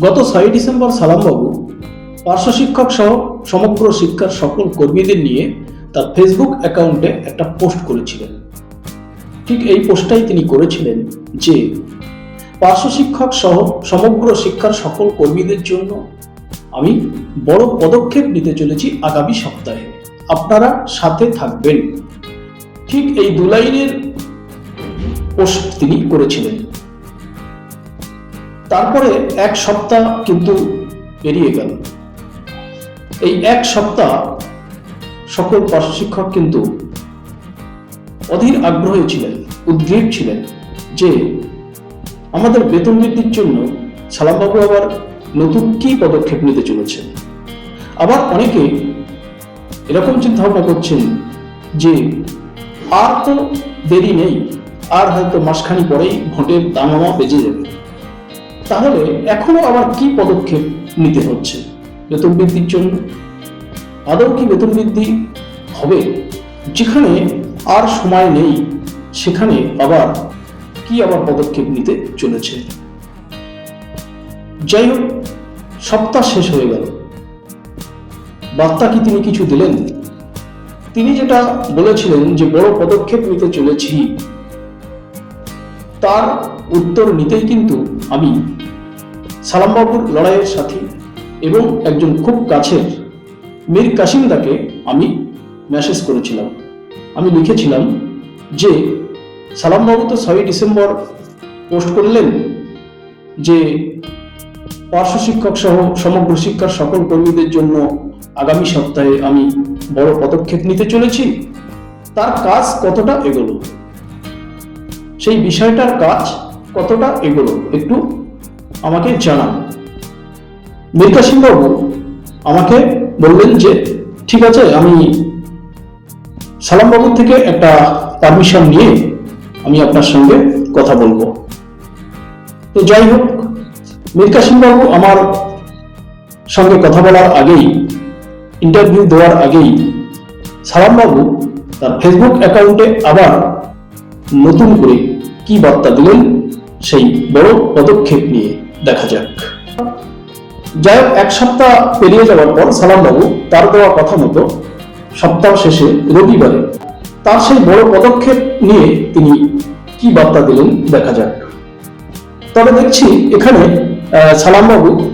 গত ছয়ই ডিসেম্বর সালামবাবু পার্শ্ব শিক্ষক সহ সমগ্র শিক্ষার সকল কর্মীদের নিয়ে তার ফেসবুক অ্যাকাউন্টে একটা পোস্ট করেছিলেন। ঠিক এই পোস্টটাই তিনি করেছিলেন যে, পার্শ্ব শিক্ষক সহ সমগ্র শিক্ষার সকল কর্মীদের জন্য আমি বড় পদক্ষেপ নিতে চলেছি আগামী সপ্তাহে। আপনারা সাথে থাকবেন। ঠিক এই দুলাইনের পোস্ট তিনি করেছিলেন। তারপরে এক সপ্তাহ কিন্তু পেরিয়ে গেল। এই এক সপ্তাহ সকল পার্শ্ব শিক্ষক কিন্তু অধীর আগ্রহী ছিলেন, উদ্গ্রীব ছিলেন যে আমাদের বেতন বৃদ্ধির জন্য সালামবাবু আবার নতুন কি পদক্ষেপ নিতে চলেছেন। আবার অনেকে এরকম চিন্তা ভাবনা করছেন যে আর তো দেরি নেই, আর হয়তো মাসখানি পরেই ভোটের দামামা বেজে যাবে। তাহলে এখনও আবার কি পদক্ষেপ নিতে হচ্ছে? বেতন বৃদ্ধির জন্য। আদৌ কি বেতন বৃদ্ধি হবে? যেখানে আর সময় নেই, সেখানে আবার কি আবার পদক্ষেপ নিতে চলেছে? যাই হোক, সপ্তাহ শেষ হয়ে গেল। বার্তা কি তিনি কিছু দিলেন? তিনি যেটা বলেছিলেন যে, বড় পদক্ষেপ নিতে চলেছি, তার উত্তর নিতেই কিন্তু আমি সালামবাবুর লড়াইয়ের সাথী এবং একজন খুব কাছের মীর কাসিমদাকে আমি মেসেজ করেছিলাম। আমি লিখেছিলাম যে, সালামবাবু তো ছয়ই ডিসেম্বর পোস্ট করলেন যে, পার্শ্ব শিক্ষক সহ সমগ্র শিক্ষার সকল কর্মীদের জন্য আগামী সপ্তাহে আমি বড় পদক্ষেপ নিতে চলেছি। তার কাজ কতটা এগোলো? সেই বিষয়টার কাজ কতটা এগোলো? একটু আমাকে জানান। মীর কাসিম বাবু আমাকে বললেন যে, ঠিক আছে, আমি সালাম বাবুর থেকে একটা পারমিশন নিয়ে আমি আপনার সঙ্গে কথা বলব। তো যাই হোক মীর বাবু আমার সঙ্গে কথা বলার আগেই ইন্টারভিউ দেওয়ার আগেই সালাম বাবু তার ফেসবুক অ্যাকাউন্টে আবার নতুন করে কি বার্তা দিলেন সেই বড় পদক্ষেপ নিয়ে। দেখা যাক। যাই হোক এক সপ্তাহ পেরিয়ে যাওয়ার পর সালাম বাবু তার দেওয়া কথা মতো সপ্তাহ শেষে রবিবারে তার সেই বড় পদক্ষেপ নিয়ে তিনি কি বার্তা দিলেন দেখা যাক। তবে দেখছি এখানে আহ, সালাম বাবু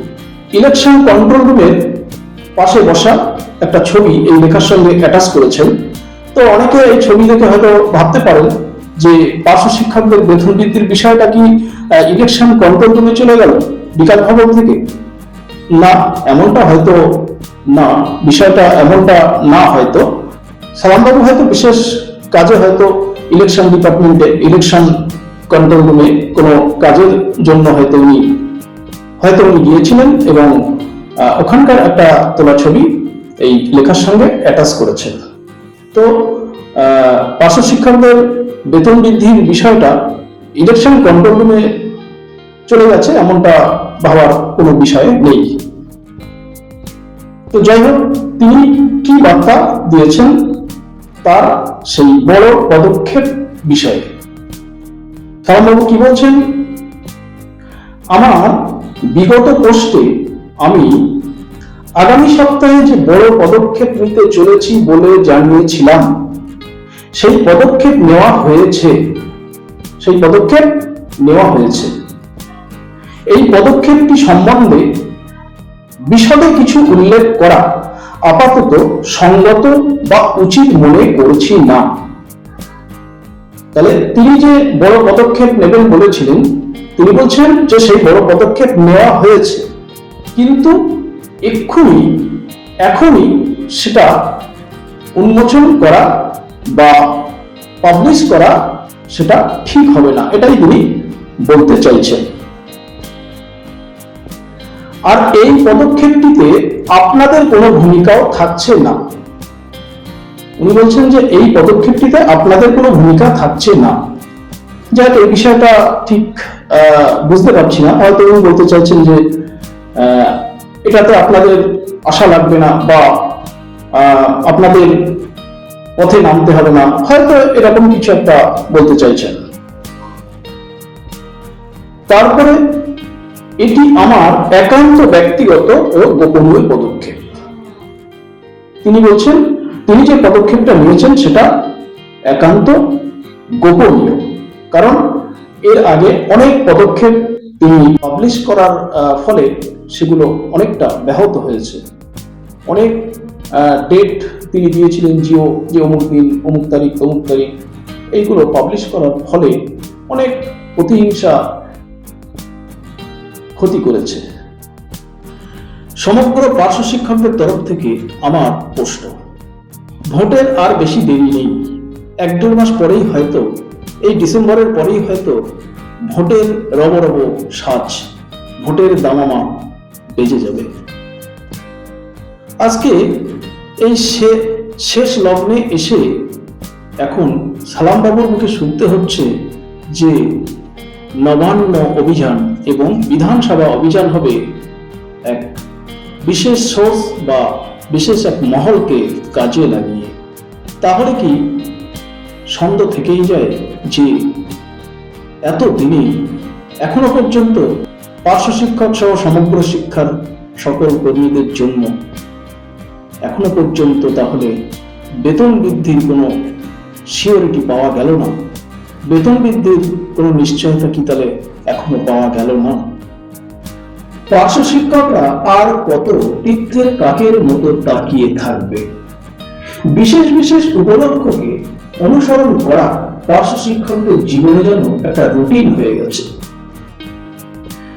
ইলেকশন কন্ট্রোল রুমের পাশে বসা একটা ছবি এই লেখার সঙ্গে অ্যাটাচ করেছেন। তো অনেকে এই ছবি দেখে হয়তো ভাবতে পারেন যে পার্শ্ব শিক্ষকদের বেতন বৃদ্ধির বিষয়টা কি ইলেকশন কন্ট্রোল রুমে চলে গেল বিকাশ ভবন থেকে? না, এমনটা হয়তো না, বিষয়টা এমনটা না হয়তো। সালামবাবু হয়তো বিশেষ কাজে হয়তো ইলেকশন ডিপার্টমেন্টে ইলেকশন কন্ট্রোল রুমে কোনো কাজের জন্য হয়তো উনি হয়তো উনি গিয়েছিলেন এবং ওখানকার একটা তোলা ছবি এই লেখার সঙ্গে অ্যাটাচ করেছেন। তো পার্শ্ব শিক্ষকদের বেতন বৃদ্ধির বিষয়টা ইলেকশন কন্ট্রোল রুমে চলে গেছে, এমনটা ভাবার কোনো বিষয় নেই। তো যাই হোক, তিনি কি বার্তা দিয়েছেন তার সেই বড় পদক্ষেপ বিষয়ে? কারণবাবু কি বলছেন? আমার বিগত পোস্টে আমি আগামী সপ্তাহে যে বড় পদক্ষেপ নিতে চলেছি বলে জানিয়েছিলাম সেই পদক্ষেপ নেওয়া হয়েছে। সেই পদক্ষেপ নেওয়া হয়েছে। এই পদক্ষেপটি সম্বন্ধে বিশদে কিছু উল্লেখ করা আপাতত সঙ্গত বা উচিত মনে করছি না। তাহলে তিনি যে বড় পদক্ষেপ নেবেন বলেছিলেন, তিনি বলছেন যে সেই বড় পদক্ষেপ নেওয়া হয়েছে। কিন্তু এক্ষুনি, এখনই সেটা উন্মোচন করা বা পাবলিশ করা সেটা ঠিক হবে না। এটাই তিনি বলতে চাইছেন। আর এই পদক্ষেপটিতে আপনাদের কোনো ভূমিকাও থাকছে না। উনি বলছেন যে এই পদক্ষেপটিতে আপনাদের কোনো ভূমিকা থাকছে না। যাক এই বিষয়টা ঠিক বুঝতে পারছি না। হয়তো উনি বলতে চাইছেন যে এটাতে আপনাদের আশা লাগবে না বা আপনাদের পথে নামতে হবে না। হয়তো এরকম কিছু একটা বলতে চাইছেন। তারপরে এটি আমার একান্ত ব্যক্তিগত ও গোপনীয় পদক্ষেপ। তিনি বলছেন, তিনি যে পদক্ষেপটা নিয়েছেন সেটা একান্ত গোপনীয়। কারণ এর আগে অনেক পদক্ষেপ তিনি পাবলিশ করার ফলে সেগুলো অনেকটা ব্যাহত হয়েছে। অনেক ডেট তিনি দিয়েছিলেন জিও যে অমুক দিন, অমুক তারিখ অমুক তারিখ। এইগুলো পাবলিশ করার ফলে অনেক প্রতিহিংসা ক্ষতি করেছে। সমগ্র পার্শ্ব শিক্ষকদের তরফ থেকে আমার প্রশ্ন, ভোটের আর বেশি দেরি নেই। এক দেড় মাস পরেই হয়তো, এই ডিসেম্বরের পরেই হয়তো ভোটের রব রব সাজ, ভোটের দামামা বেজে যাবে। আজকে এই শেষ লগ্নে এসে এখন সালাম বাবুর মুখে শুনতে হচ্ছে যে নবান্ন অভিযান এবং বিধানসভা অভিযান হবে এক বিশেষ সোর্স বা বিশেষ এক মহলকে কাজে লাগিয়ে। তাহলে কি সন্দেহ থেকেই যায় যে এত দিনে এখনও পর্যন্ত পার্শ্ব শিক্ষক সহ সমগ্র শিক্ষার সকল কর্মীদের জন্য এখনও পর্যন্ত তাহলে বেতন বৃদ্ধির কোনো সিওরিটি পাওয়া গেল না? বেতন বৃদ্ধির কোনো নিশ্চয়তা কি তাহলে এখনও পাওয়া গেল না? পার্শ্ব শিক্ষকরা আর কত তীর্থের কাকের মতো তাকিয়ে থাকবে? বিশেষ বিশেষ উপলক্ষকে অনুসরণ করা পার্শ্ব শিক্ষকদের জীবনে যেন একটা রুটিন হয়ে গেছে।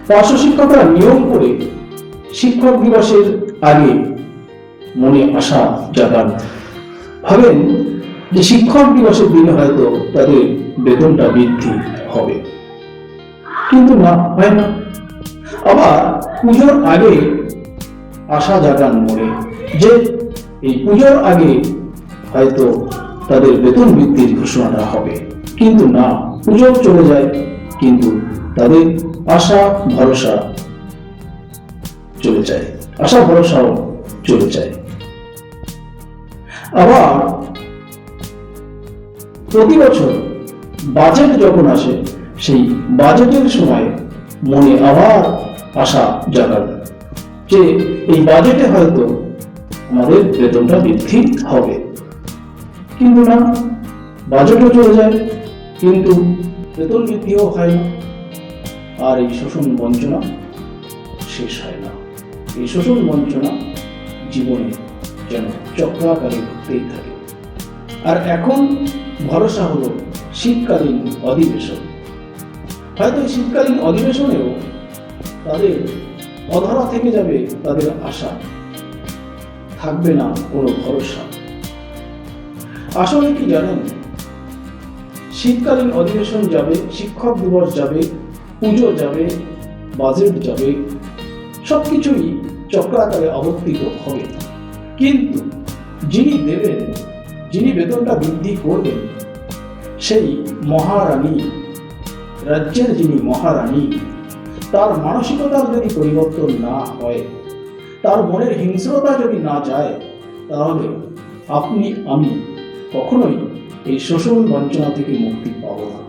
পার্শ্ব শিক্ষকরা নিয়ম করে শিক্ষক দিবসের আগে মনে আশা জাগান। ভাবেন যে শিক্ষক দিবসের দিনে হয়তো তাদের বেতনটা বৃদ্ধি হবে। কিন্তু না, হয় না। আবার পুজোর আগে আশা জাগান মনে যে এই পুজোর আগে হয়তো তাদের বেতন বৃদ্ধির ঘোষণাটা হবে। কিন্তু না, পুজো চলে যায়, কিন্তু তাদের আশা, ভরসা চলে যায়। আশা, ভরসাও চলে যায়। আবার প্রতি বছর বাজেট যখন আসে, সেই বাজেটের সময় মনে আবার আশা জাগান যে এই বাজেটে হয়তো আমাদের বেতনটা বৃদ্ধি হবে। কিন্তু না, বাজেটও চলে যায়, কিন্তু বেতন বৃদ্ধিও হয় না, আর এই শোষণ বঞ্চনা শেষ হয় না। এই শোষণ বঞ্চনা জীবনে যেন চক্রাকারে ঘুরতেই থাকে। আর এখন ভরসা হলো শীতকালীন অধিবেশন। হয়তো এই শীতকালীন অধিবেশনেও তাদের অধরা থেকে যাবে তাদের আশা। থাকবে না কোনো ভরসা। আসলে কি জানেন? শীতকালীন অধিবেশন যাবে, শিক্ষক দিবস যাবে, পুজো যাবে, বাজেট যাবে, সবকিছুই চক্রাকারে অবস্থিত হবে। কিন্তু যিনি দেবেন, যিনি বেতনটা বৃদ্ধি করবেন, সেই মহারানী, রাজ্যের যিনি মহারানী, তার মানসিকতার যদি পরিবর্তন না হয়, তার মনের হিংস্রতা যদি না যায়, তাহলে আপনি, আমি কখনোই এই শোষণ বঞ্চনা থেকে মুক্তি পাব না।